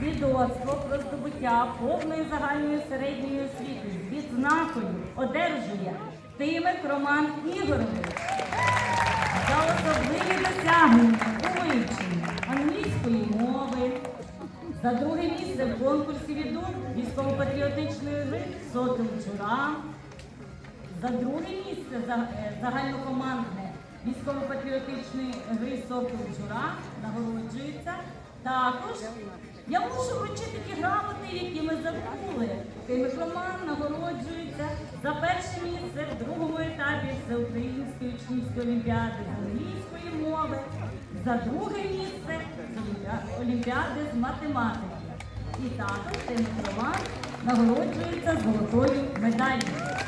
свідоцтво про здобуття повної загальної середньої освіти з відзнакою одержує Тимик Роман Ігорович за особливі досягнення у англійської мови. За друге місце в конкурсі віду військово-патріотичної гри Сокіл Джура. За друге місце е, загальнокомандне військово-патріотичної гри Сокіл Джура нагороджується. Також я мушу вручити ті грамоти, які ми забули. Тимик Роман нагороджується за перше місце в другому етапі Всеукраїнської учнівської олімпіади з англійської мови, за друге місце з олімпіади з математики. І також Тимик Роман нагороджується золотою медаллю.